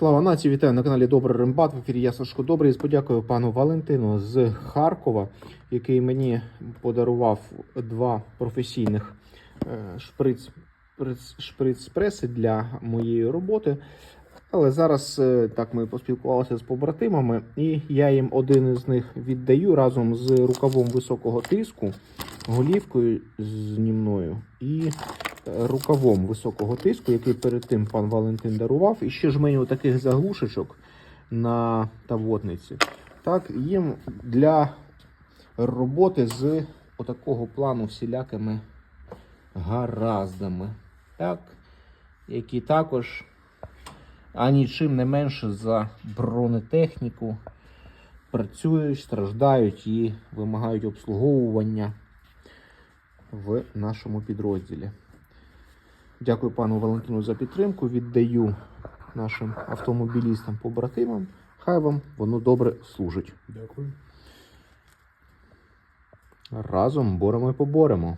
Слава нації, вітаю на каналі Добрий Рембат. В ефірі я Сашко Добрий. З пану Валентину з Харкова, який мені подарував два професійних е, шприц, шприц, шприц-преси для моєї роботи. Але зараз е, так ми поспілкувалися з побратимами, і я їм один із них віддаю разом з рукавом високого тиску, голівкою знімною і рукавом високого тиску, який перед тим пан Валентин дарував, і ще жменю таких заглушечок на тавотниці. Так, їм для роботи з отакого плану всілякими гараздами. Так, які також а нічим не менше за бронетехніку працюють, страждають і вимагають обслуговування в нашому підрозділі. Дякую пану Валентину за підтримку. Віддаю нашим автомобілістам-побратимам. Хай вам воно добре служить. Дякую. Разом боремо і поборемо.